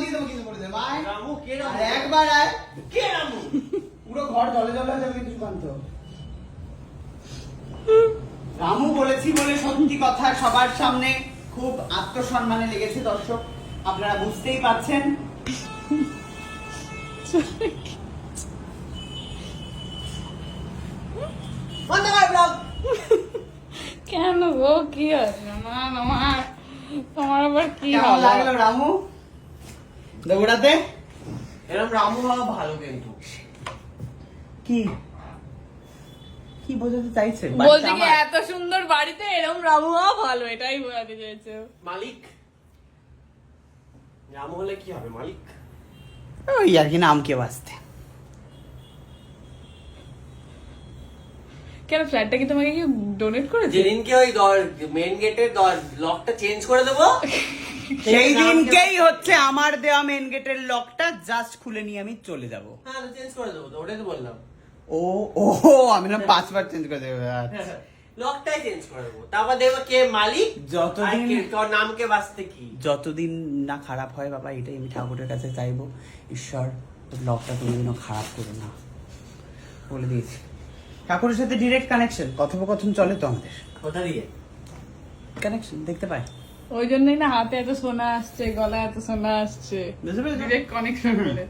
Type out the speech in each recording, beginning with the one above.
দিয়ে দেবো করে দে ভাই রামু, কে রামু? আর একবার আয় কে রামু? পুরো ঘর জলে জলে যাবে কিন্তু সুকান্ত রামু বলেছি বলে সত্যি কথা সবার সামনে খুব আত্মসম্মানে লেগেছে দর্শক। আপনারা বুঝতেই ব্লগ। কেন গো? কি আছে? না তোমার তোমার আবার কি লাগল রামু? দৌড়াতে? এরম রামু হওয়া ভালো কিন্তু। কি? কি বোঝাতে চাইছে বলছি কি এত সুন্দর বাড়িতে এরকম রামু হওয়া ভালো এটাই বোঝাতে চেয়েছে মালিক? রামু হলে কি হবে মালিক? ওই আর কি নাম কে বাঁচতে কেন ফ্ল্যাটটা কি তোমাকে কি ডোনেট করেছে? যেদিনকে ওই মেন গেটের লকটা চেঞ্জ করে দেবো? সেই দিনকেই হচ্ছে আমার দেওয়া মেন গেটের লকটা জাস্ট খুলে নিয়ে আমি চলে যাব। হ্যাঁ চেঞ্জ করে দেবো তো ওটাই তো বললাম। ও ও আমি না পাঁচবার চেঞ্জ করে দেবো। লকটাই চেঞ্জ করে দেবো। তারপর দেখব কে মালিক যতদিন- তোর নাম কে বাঁচতে কি। যতদিন না খারাপ হয় বাবা এটাই আমি ঠাকুরের কাছে চাইব। ঈশ্বর লকটা কোনোদিনও খারাপ করো না। বলে দিয়েছি। ঠাকুরের সাথে ডিরেক্ট কানেকশন কথোপকথন চলে তো আমাদের। কোথা দিয়ে? কানেকশন দেখতে পাই। ওই জন্যই না হাতে এত সোনা আসছে গলায় এত সোনা আসছে। ডিরেক্ট কানেকশন বলে।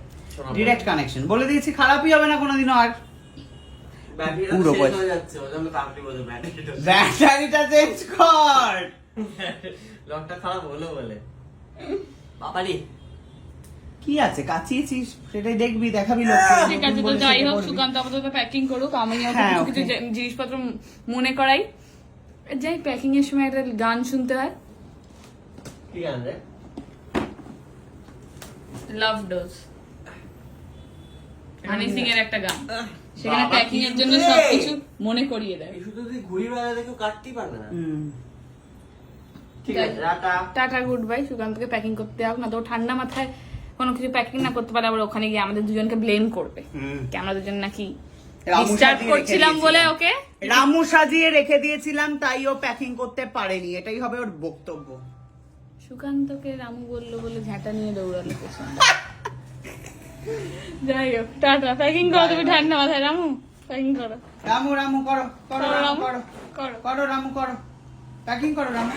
ডিরেক্ট কানেকশন বলে দিয়েছি খারাপই হবে না কোনোদিনও আর। পুরো পয়সা। ব্যাটারিটা চেঞ্জ কর! লকটা খারাপ হলো বলে। বাবারি। কি আছে? কাচিয়েছিস? সেটাই দেখবি দেখাবি ঠিক আছে তো যাই হোক সুকান্ত আপাতত প্যাকিং করুক আমি হ্যাঁ, কিছু জিনিসপত্র মনে করাই। যাই প্যাকিং এর সময় একটা গান শুনতে হয়। ঠিক আছে লাভ ডোজ হানি সিং এর একটা গান। সেখানে প্যাকিং এর জন্য সবকিছু মনে করিয়ে দেয়। শুধু তুই বেড়াতে কেউ কাটতেই পারবে না। ঠিক আছে টাটা। টাটা গুড বাই সুকান্তকে প্যাকিং করতে হোক না তো ঠান্ডা মাথায় কোনো কিছু প্যাকিং না করতে পারে আবার ওখানে গিয়ে আমাদের দুজনকে ব্লেম করবে। হুম। কি আমরা দুজন নাকি সাজিয়ে করছিলাম বলে। ওকে? রামু সাজিয়ে রেখে দিয়েছিলাম তাই ও প্যাকিং করতে পারেনি। এটাই হবে ওর বক্তব্য। সুকান্তকে রামু বলল বলে ঝাঁটা নিয়ে দৌড়ালো পেছনে। যাই হোক টাটা। প্যাকিং করো তুমি ঠান্ডা মাথায় রামু। প্যাকিং করো। রামু রামু করো করো রামু। করো। করো। রামু করো। প্যাকিং করো রামু।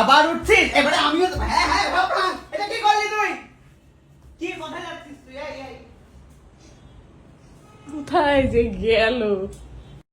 আবার উঠছিস এবারে আমিও হ্যাঁ হ্যাঁ বাবা এটা কি করলি তুই? কি কোথায় যাচ্ছিস তুই? এই। কোথায় যে গেল?